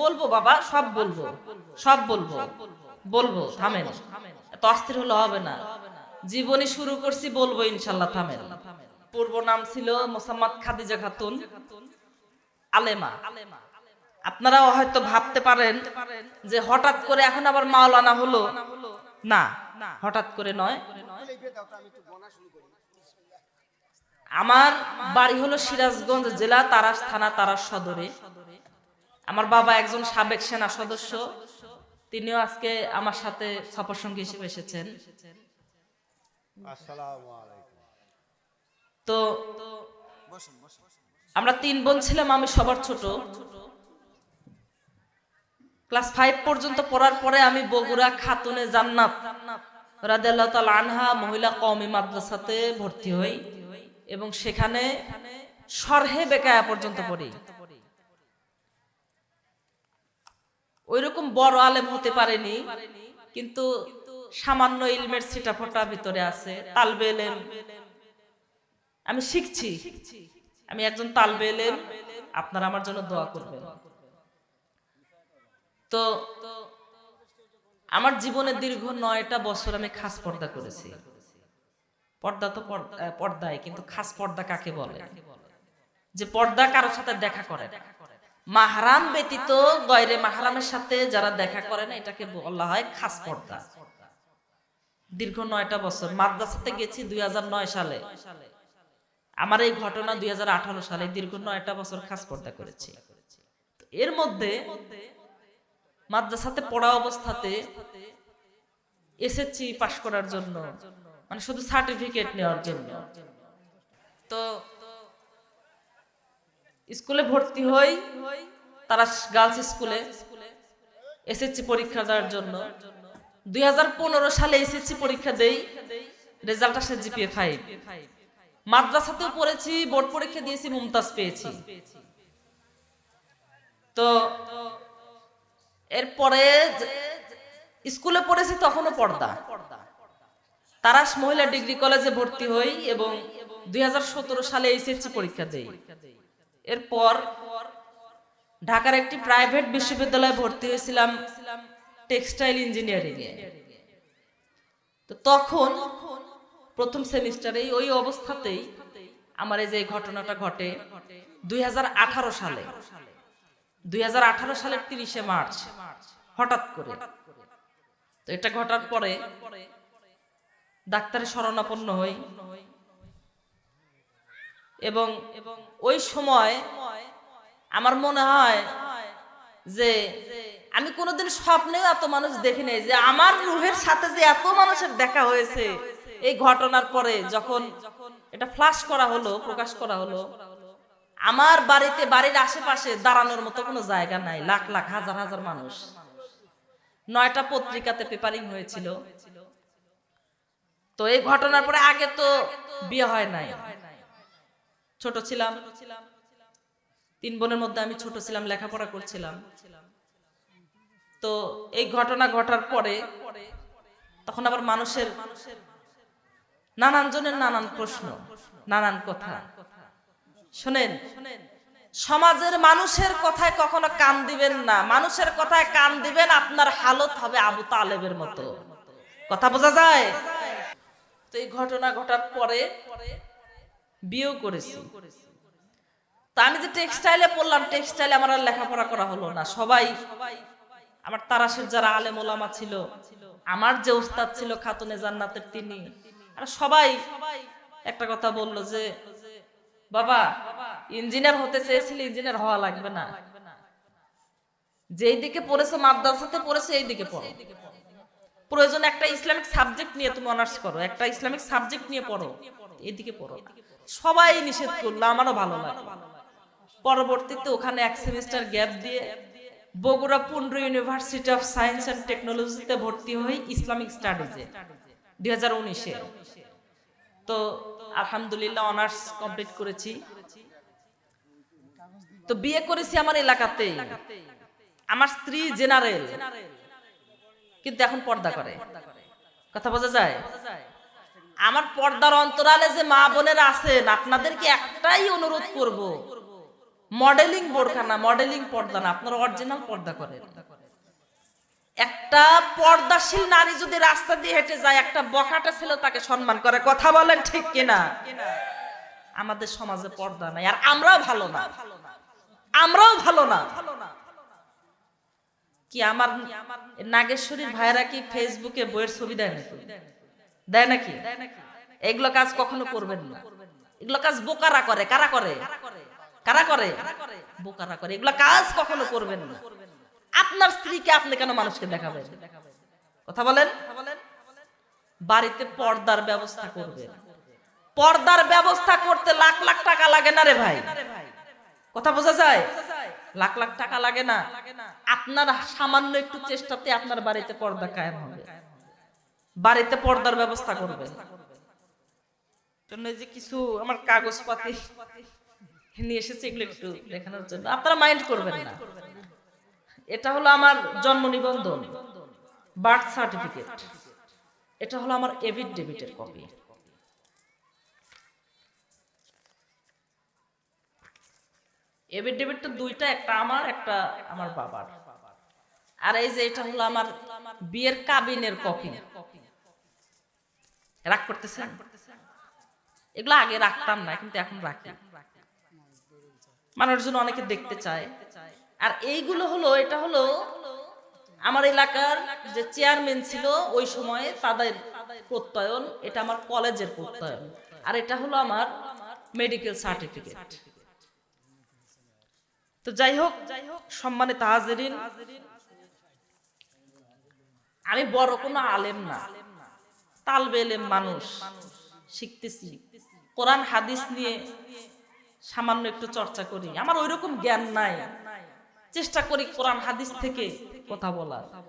বলব বাবা সব বলব সব বলব বলব থামেন এত অস্থির হলে হবে না। জীবনী শুরু করছি বলব ইনশাল্লাহ থামেন। পূর্ব নাম ছিল মোসাম্মদ খাদিজা খাতুন আলেমা। আপনারাও হয়তো ভাবতে পারেন যে হঠাৎ করে এখন আবার মাওলানা হলো। না হঠাৎ করে নয়। আমার বাড়ি হলো সিরাজগঞ্জ জেলা তারাস থানা তারাস সদরে। আমার বাবা একজন সাবেক সেনা সদস্য। তিনিও আজকে আমার সাথে সফর সঙ্গী হিসেবে এসেছেন। তো আমরা তিন বোন ছিলাম, আমি সবার ছোট। ক্লাস ফাইভ পর্যন্ত পড়ার পরে আমি বগুড়া খাতুনে জান্নাত রাদিয়াল্লাহু আনহা মহিলা কওমি মাদ্রাসাতে ভর্তি হই এবং সেখানে সরহে বেকায়া পর্যন্ত পড়ি। ওইরকম বড় আলেম হতে পারেনি, কিন্তু সামান্য ইলমের ছিটা ফোটা ভিতরে আছে, তালবে এলেম। আমি শিখছি, আমি একজন তালবে এলেম, আপনারা আমার জন্য দোয়া করবেন। তো আমার জীবনে দীর্ঘ নয়টা বছর আমি খাস পর্দা করেছি। পর্দা তো পর্দায়, কিন্তু খাস পর্দা কাকে বলে? যে পর্দা কারোর সাথে দেখা করে। মাহারাম ব্যতীত গয়রে মাহরামের সাথে যারা দেখা করে না, এটাকে বলা হয় খাস পর্দা। দীর্ঘ নয়টা বছর। মাদ্রাসাতে গেছি দুই হাজার নয় সালে। আমার এই ঘটনা দুই হাজার আঠারো সালে দীর্ঘ নয়টা বছর খাস পর্দা করেছি। এর মধ্যে মাদ্রাসাতে পড়া অবস্থাতে এসেছি পাশ করার জন্য মানে শুধু সার্টিফিকেট নেওয়ার জন্য। তো স্কুলে ভর্তি হই তারা গার্লস স্কুলে এসএসসি পরীক্ষা দেওয়ার জন্য। দুই হাজার পনেরো সালে এসএসসি পরীক্ষা দেই রেজাল্ট আসে জিপিএ ফাইভ মাদ্রাসাতেও পড়েছি, বোর্ড পরীক্ষা দিয়েছি, মুমতাজ পেয়েছি। তো এরপরে স্কুলে পড়েছি তখনও পর্দা। তারাস মহিলা ডিগ্রি কলেজে ভর্তি হই এবং দুই হাজার সতেরো সালে এইচএসসি পরীক্ষা দেই। এরপর ঢাকার একটি প্রাইভেট বিশ্ববিদ্যালয়ে ভর্তি হয়েছিলাম টেক্সটাইল ইঞ্জিনিয়ারিং এ। তো তখন প্রথম সেমিস্টারে ওই অবস্থাতেই আমার এই যে ঘটনাটা ঘটে দুই হাজার আঠারো সালে। দুই হাজার আঠারো সালের তিরিশে মার্চ, হঠাৎ করে। তো এটা ঘটার পরে ডাক্তারের শরণাপন্ন হই। এবং ওই সময় আমার মনে হয় যে আমি কোনোদিন স্বপ্নেও এত মানুষ দেখি নাই যে আমার রুহের সাথে যে এত মানুষের দেখা হয়েছে, এই ঘটনার পরে যখন এটা ফ্লাশ করা হলো, প্রকাশ করা হলো, আমার বাড়িতে, বাড়ির আশেপাশে দাঁড়ানোর মতো কোনো জায়গা নাই, লাখ লাখ, হাজার হাজার মানুষ। নয়টা পত্রিকাতে পেপারিং হয়েছিল। তো এই ঘটনার পরে আগে তো বিয়ে হয় নাই। ছোট ছিলাম। তিন বোনের মধ্যে আমি ছোট ছিলাম, লেখাপড়া করছিলাম। তো এই ঘটনা ঘটার পরে তখন আবার মানুষের নানান জনের নানান প্রশ্ন, নানান কথা। শোনেন, সমাজের মানুষের কথায় কখনো কান দিবেন না। মানুষের কথায় কান দিবেন, আপনার হালত হবে আবু তালেবের মতো। কথা বোঝা যায়? তো এই ঘটনা ঘটার পরে বিয়েও করেছি। তা আমি যে টেক্সটাইলে পড়লাম টেক্সটাইলে আমার আর লেখাপড়া করা হলো না। সবাই, আমার তারাশের যারা আলেম ওলামা ছিল, আমার যে উস্তাদ ছিল খাতুনে জান্নাতের তিনি, আর সবাই একটা কথা বলল যে, বাবা ইঞ্জিনিয়ার হতে চেয়েছিলে ইঞ্জিনিয়ার হওয়া লাগবে না। যেই দিকে পড়েছো মাদ্রাসাতে পড়েছো, এই দিকে পড়ো। প্রয়োজন একটা ইসলামিক সাবজেক্ট নিয়ে তুমি অনার্স করো, একটা ইসলামিক সাবজেক্ট নিয়ে পড়ো, এদিকে পড়ো। সবাই নিষেধ করল, আমারও ভালো লাগে। পরবর্তীতে ওখানে এক সেমিস্টার গ্যাপ দিয়ে Bogura Pundra university of science and টেকনোলজিতে ভর্তি হই ইসলামিক স্টাডিজে দুই হাজার উনিশে। তো আলহামদুলিল্লাহ অনার্স কমপ্লিট করেছি। তো বিয়ে করেছি আমার এলাকাতে আমার স্ত্রী জেনারেল, কিন্তু এখন পর্দা করে। কথা বোঝা যায়? আমার পর্দার অন্তরালে যে মা বোনেরা আছেন, আপনাদেরকে একটাই অনুরোধ করব। মডেলিং বোরকা না মডেলিং পর্দা না, আপনারা অরিজিনাল পর্দা করেন। একটা পর্দাশীল নারী যদি রাস্তা দিয়ে হেঁটে যায়, একটা বখাটা ছেলে তাকে সম্মান করে, কথা বলেন ঠিক কিনা? আমাদের সমাজে পর্দা নাই, আর আমরাও ভালো না। আমরাও ভালো না। কি আমার নাগেশ্বরীর ভাইরা কি ফেসবুকে বইয়ের ছবি দেয় নাকি? দেয় নাকি? এগুলো কাজ কখনো করবেন না। এগুলো কাজ বোকারা করে, কারা করে? কারা করে? বোকারা করে। এগুলো কাজ কখনো করবেন না। আপনার স্ত্রীকে আপনি কেন মানুষকে দেখাবেন? কথা বলেন। বাড়িতে পর্দার ব্যবস্থা করবেন পর্দার ব্যবস্থা করতে লাখ লাখ টাকা লাগে না রে ভাই? কথা বোঝা যায়? লাখ লাখ টাকা লাগে না। আপনার সামান্য একটু চেষ্টাতে আপনার বাড়িতে পর্দা কায়েম হবে। বাড়িতে পর্দার ব্যবস্থা করবে। যে কিছু আমার কাগজপাতি নিয়ে এসেছে, এগুলো একটু দেখানোর জন্য। আপনারা মাইন্ড করবেন না। এটা হলো আমার জন্ম নিবন্ধন, বার্থ সার্টিফিকেট। এটা হলো আমার এভিড ডেবিটের কপি এভিড ডেবিট তো দুইটা, একটা আমার একটা আমার বাবার। আর এই যে এটা হলো আমার বিয়ের কাবিনের কপি রাগ করতেছেন? এগুলো আগে রাখতাম না কিন্তু এখন রাখি। মানুষজন অনেকে দেখতে চায়। আর এইগুলো হলো এটা হলো আমার এলাকার যে চেয়ারম্যান ছিল ওই সময়ে তাদের প্রত্যয়ন এটা আমার কলেজের প্রত্যয়ন। আর এটা হলো আমার মেডিকেল সার্টিফিকেট তো যাই হোক যাই হোক সম্মানিত হাজিরিন আমি বড় কোনো আলেম না। তালবে এলেম মানুষ। শিখতেছি। কোরআন, হাদিস নিয়ে সামান্য একটু চর্চা করি। আমার ওইরকম জ্ঞান নাই। চেষ্টা করি কোরআন, হাদিস থেকে কথা বলার।